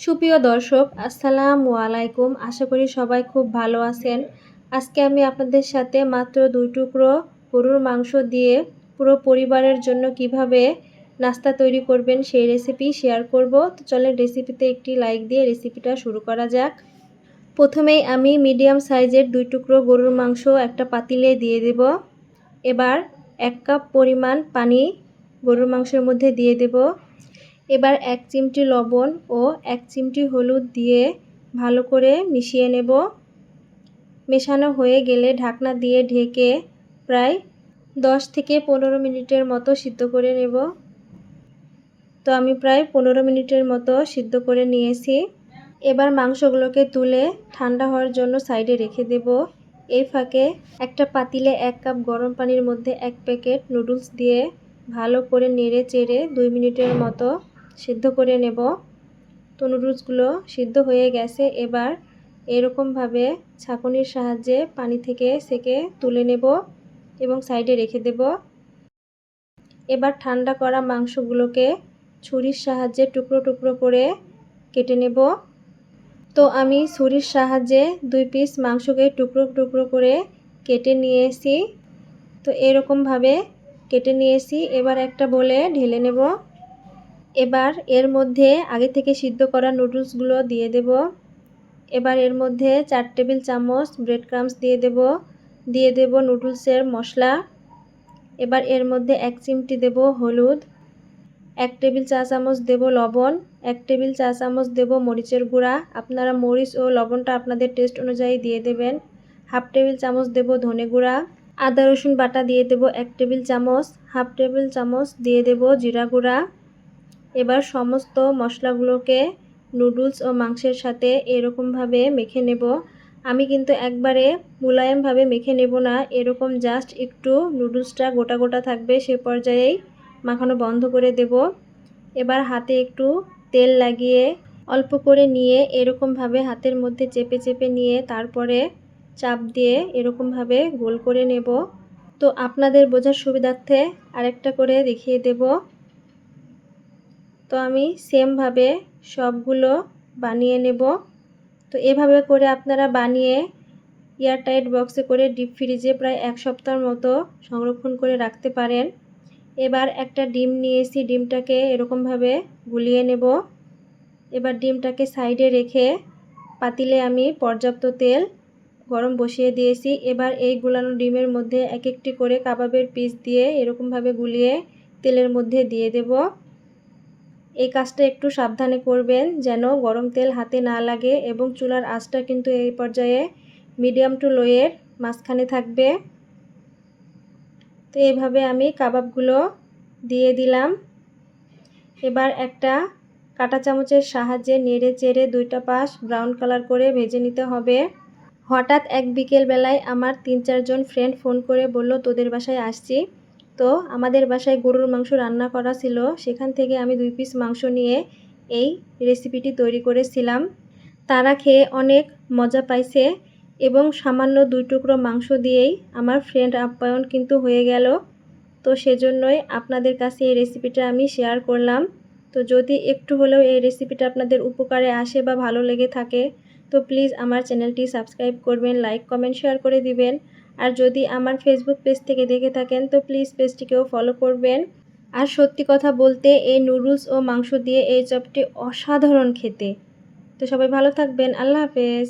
সুপ্রিয় দর্শক, আসসালামু আলাইকুম। আশা করি সবাই খুব ভালো আছেন। আজকে আমি আপনাদের সাথে মাত্র দুই টুকরো গরুর মাংস দিয়ে পুরো পরিবারের জন্য কীভাবে নাস্তা তৈরি করবেন সেই রেসিপি শেয়ার করব। তো চলেন রেসিপিতে একটি লাইক দিয়ে রেসিপিটা শুরু করা যাক। প্রথমেই আমি মিডিয়াম সাইজের দুই টুকরো গরুর মাংস একটা পাতিলে দিয়ে দেব। এবার এক কাপ পরিমাণ পানি গরুর মাংসের মধ্যে দিয়ে দেব। এবার এক চিমটি লবণ ও এক চিমটি হলুদ দিয়ে ভালো করে মিশিয়ে নেব। মেশানো হয়ে গেলে ঢাকনা দিয়ে ঢেকে প্রায় দশ থেকে পনেরো মিনিটের মতো সিদ্ধ করে নেব। তো আমি প্রায় পনেরো মিনিটের মতো সিদ্ধ করে নিয়েছি। এবার মাংসগুলোকে তুলে ঠান্ডা হওয়ার জন্য সাইডে রেখে দেব। এই ফাঁকে একটা পাতিলে এক কাপ গরম পানির মধ্যে এক প্যাকেট নুডলস দিয়ে ভালো করে নেড়ে চেড়ে দুই মিনিটের মতো সিদ্ধ করে নেব। তো সিদ্ধ হয়ে গেছে। এবার এরকমভাবে ছাঁকুনির সাহায্যে পানি থেকে সেকে তুলে নেব এবং সাইডে রেখে দেব। এবার ঠান্ডা করা মাংসগুলোকে ছুরির সাহায্যে টুকরো টুকরো করে কেটে নেব। তো আমি ছুরির সাহায্যে দুই পিস মাংসকে টুকরো টুকরো করে কেটে নিয়েছি। তো এরকমভাবে কেটে নিয়েছি। এবার একটা বলে ঢেলে নেব। এবার এর মধ্যে আগে থেকে সিদ্ধ করা নুডলসগুলো দিয়ে দেব। এবার এর মধ্যে চার টেবিল চামচ ব্রেড ক্রামস দিয়ে দেব। দিয়ে দেব নুডলসের মশলা। এবার এর মধ্যে এক চিমটি দেব হলুদ। এক টেবিল চা চামচ দেব লবণ। এক টেবিল চা চামচ দেব মরিচের গুঁড়া। আপনারা মরিচ ও লবণটা আপনাদের টেস্ট অনুযায়ী দিয়ে দেবেন। হাফ টেবিল চামচ দেব ধনে গুঁড়া। আদা রসুন বাটা দিয়ে দেব এক টেবিল চামচ। হাফ টেবিল চামচ দিয়ে দেব জিরা গুঁড়া। এবার সমস্ত মশলাগুলোকে নুডলস ও মাংসের সাথে এরকমভাবে মেখে নেব। আমি কিন্তু একবারে মুলায়মভাবে মেখে নেব না, এরকম জাস্ট একটু নুডলসটা গোটা গোটা থাকবে সে পর্যায়েই মাখানো বন্ধ করে দেব। এবার হাতে একটু তেল লাগিয়ে অল্প করে নিয়ে এরকমভাবে হাতের মধ্যে চেপে চেপে নিয়ে তারপরে চাপ দিয়ে এরকমভাবে গোল করে নেব। তো আপনাদের বোঝার সুবিধার্থে আরেকটা করে দেখিয়ে দেব। তো আমি সেমভাবে সবগুলো বানিয়ে নেব। তো এভাবে করে আপনারা বানিয়ে এয়ারটাইট বক্সে করে ডিপ ফ্রিজে প্রায় এক সপ্তাহের মতো সংরক্ষণ করে রাখতে পারেন। এবার একটা ডিম নিয়েছি, ডিমটাকে এরকমভাবে গুলিয়ে নেব। এবার ডিমটাকে সাইডে রেখে পাতিলে আমি পর্যাপ্ত তেল গরম বসিয়ে দিয়েছি। এবার এই গুলানো ডিমের মধ্যে এক একটি করে কাবাবের পিস দিয়ে এরকমভাবে গুলিয়ে তেলের মধ্যে দিয়ে দেব। এই কাজটা একটু সাবধানে করবেন যেন গরম তেল হাতে না লাগে এবং চুলার আঁচটা কিন্তু এই পর্যায়ে মিডিয়াম টু লোয়ের মাঝখানে থাকবে। তো এইভাবে আমি কাবাবগুলো দিয়ে দিলাম। এবার একটা কাটা চামচের সাহায্যে নেড়ে চেড়ে দুইটা পাশ ব্রাউন কালার করে ভেজে নিতে হবে। হঠাৎ এক বিকেল বেলায় আমার তিন চারজন ফ্রেন্ড ফোন করে বলল, তোদের বাসায় আসছি। তো আমাদের বাসায় গরুর মাংস রান্না করা ছিল। সেখান থেকে আমি দুই পিস মাংস নিয়ে এই রেসিপিটি তৈরি করেছিলাম। তারা খেয়ে অনেক মজা পাইছে এবং সামান্য দুই টুকরো মাংস দিয়েই আমার ফ্রেন্ড আপ্যায়ন কিন্তু হয়ে গেল। তো সেজন্যই আপনাদের কাছে এই রেসিপিটা আমি শেয়ার করলাম। তো যদি একটু হলেও এই রেসিপিটা আপনাদের উপকারে আসে বা ভালো লেগে থাকে, তো প্লিজ আমার চ্যানেলটি সাবস্ক্রাইব করবেন লাইক কমেন্ট শেয়ার করে দিবেন। আর যদি আমার ফেসবুক পেজ থেকে দেখে থাকেন, তো প্লিজ পেজটিকেও ফলো করবেন। আর সত্যি কথা বলতে, এই নুডলস ও মাংস দিয়ে এই চপটি অসাধারণ খেতে। তো সবাই ভালো থাকবেন, আল্লাহ হাফেজ।